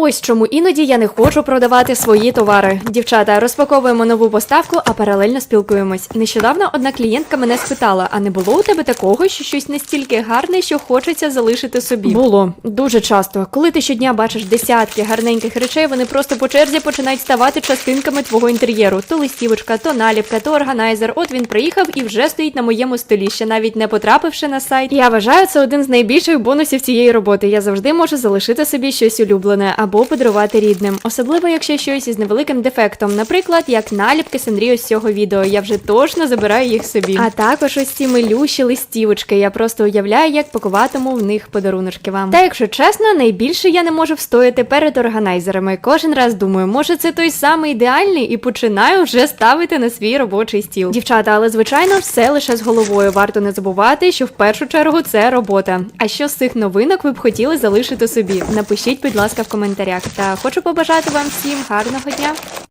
Ось чому іноді я не хочу продавати свої товари. Дівчата, розпаковуємо нову поставку, а паралельно спілкуємось. Нещодавно одна клієнтка мене спитала: а не було у тебе такого, що щось настільки гарне, що хочеться залишити собі? Було дуже часто. Коли ти щодня бачиш десятки гарненьких речей, вони просто по черзі починають ставати частинками твого інтер'єру. То листівочка, то наліпка, то органайзер. От він приїхав і вже стоїть на моєму столі, ще навіть не потрапивши на сайт. Я вважаю, це один з найбільших бонусів цієї роботи. Я завжди можу залишити собі щось улюблене або подарувати рідним, особливо якщо щось із невеликим дефектом, наприклад, як наліпки Сандрі ось цього відео. Я вже точно забираю їх собі. А також ось ці милющі листівочки. Я просто уявляю, як пакуватиму в них подаруночки вам. Та якщо чесно, найбільше я не можу встояти перед органайзерами. Кожен раз думаю, може це той самий ідеальний, і починаю вже ставити на свій робочий стіл. Дівчата, але звичайно, все лише з головою. Варто не забувати, що в першу чергу це робота. А що з цих новинок ви б хотіли залишити собі? Напишіть, будь ласка, в коментарях. Та хочу побажати вам всім гарного дня.